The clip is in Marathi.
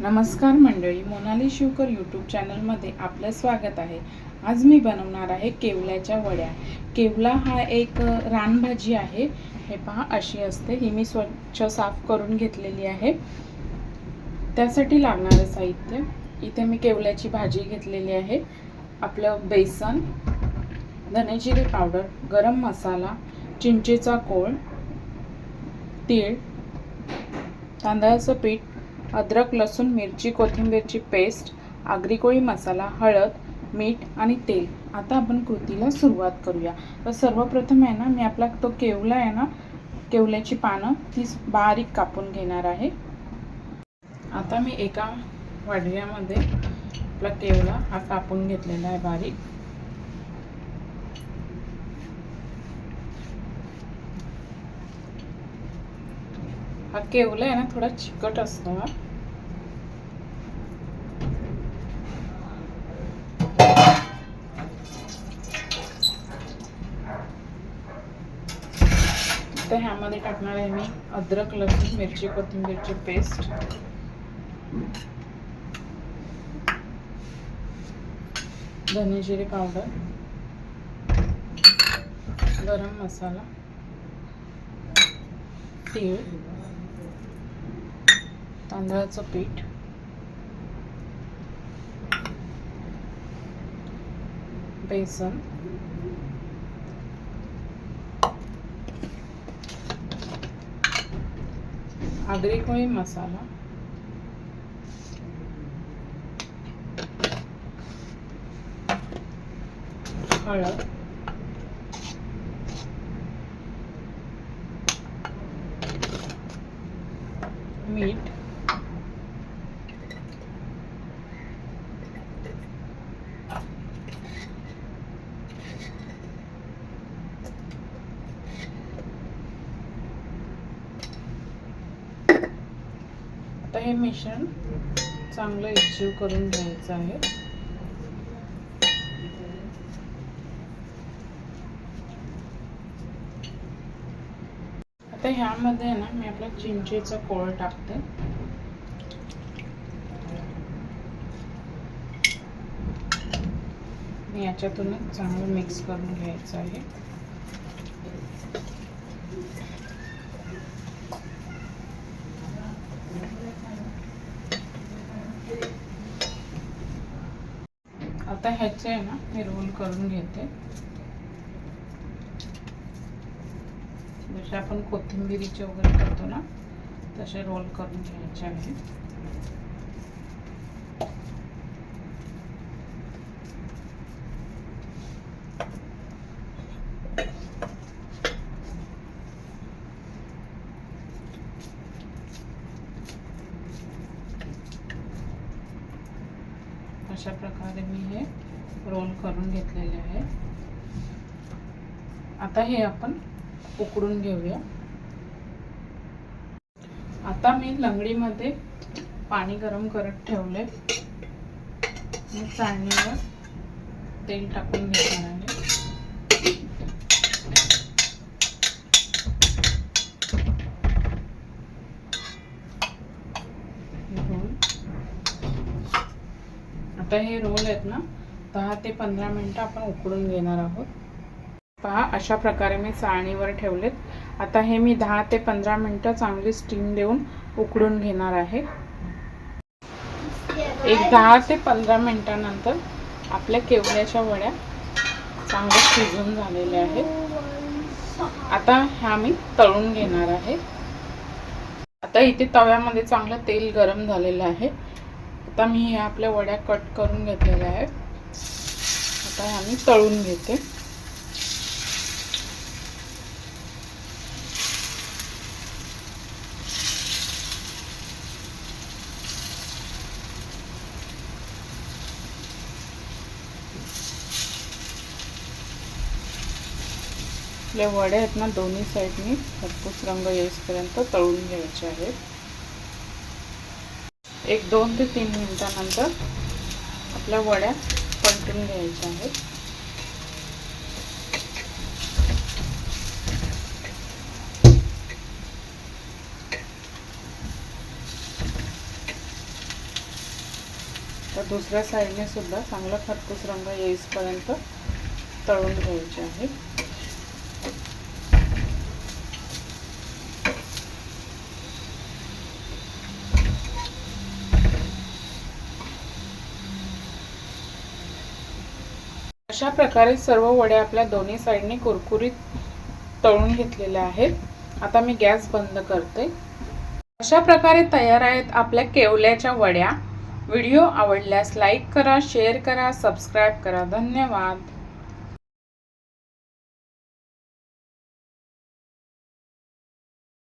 नमस्कार मंडळी मोनाली शिवकर यूट्यूब चॅनलमध्ये आपलं स्वागत आहे. आज मी बनवणार आहे केवल्याच्या वड्या. केवला हा एक रानभाजी आहे. हे पहा अशी असते. ही मी स्वच्छ साफ करून घेतलेली आहे. त्यासाठी लागणारं साहित्य. इथे मी केवल्याची भाजी घेतलेली आहे. आपलं बेसन धनेजिरे पावडर गरम मसाला चिंचेचा कोळ तीळ तांदळाचं पीठ अद्रक लसूण मिरची कोथिंबीरची पेस्ट आगरी कोळी मसाला हळद मीठ आणि तेल. आता आपण कृतीला सुरुवात करूया. तर सर्वप्रथम आहे ना मी आपला तो केवला आहे ना केवल्याची पानं ती बारीक कापून घेणार आहे. आता मी एका वाडव्यामध्ये आपला केवला हा कापून घेतलेला आहे बारीक. हा केवला आहे ना थोडा चिकट असतो हा तर ह्यामध्ये टाकणार आहे मी अद्रक लसूण मिरची कोथिंबीरची पेस्ट. धने जिरे पावडर. गरम मसाला. तीळ. तांदळाचं पीठ. बेसन. आगरी कोळी मसाला. हळद. मीठ. आता हे मिश्रण चांगलं एकजीव करून घ्यायचं आहे. आता ह्यामध्ये ना मी आपला चिंचेचा कोळ टाकते. मी याच्यातूनच चांगलं मिक्स करून घ्यायचं आहे. आता ह्याचे आहे ना मी रोल करून घेते. जसे आपण कोथिंबिरीचे वगैरे करतो ना तसे रोल करून घ्यायचे आहे. अशा प्रकारे मी हे रोल करून घेतलेले आहे. आता हे आपण उकडून घेऊया. आता मी लंगडीमध्ये पाणी गरम करत ठेवले मी चाळणीवर तेल टाकून घेणार आहे. आता हे रोल आहेत ना दहा ते पंधरा मिनटं आपण उकडून घेणार आहोत. पहा अशा प्रकारे मी चाळणीवर ठेवलेत. आता हे मी दहा ते पंधरा मिनटं चांगली स्टीम देऊन उकडून घेणार आहे. एक दहा ते पंधरा मिनटानंतर आपल्या केवल्याच्या वड्या चांगल्या शिजून झालेल्या आहेत. आता ह्या मी तळून घेणार आहे. आता इथे तव्यामध्ये चांगलं तेल गरम झालेलं आहे. आता मी ह्या आपल्या वड्या कट करून घेतलेल्या आहेत. आता ह्या मी तळून घेते. आपले वडे आहेत ना दोन्ही साईडनी खरपूस रंग येईपर्यंत तळून घ्यायचे आहेत. एक दोन ते तीन मिनटानंतर आपल्या वड्या पलटून घ्यायच्या आहेत. तर दुसऱ्या साईडने सुद्धा चांगला खरपूस रंग येईपर्यंत तळून घ्यायचे आहे अशा प्रकारे सर्व वड्या आपल्या दोन्ही साईडने कुरकुरीत तळून घेतलेल्या आहेत. आता मी गॅस बंद करते. अशा प्रकारे तयार आहेत आपल्या केवल्याच्या वड्या. व्हिडिओ आवडल्यास लाईक करा शेअर करा सबस्क्राईब करा. धन्यवाद.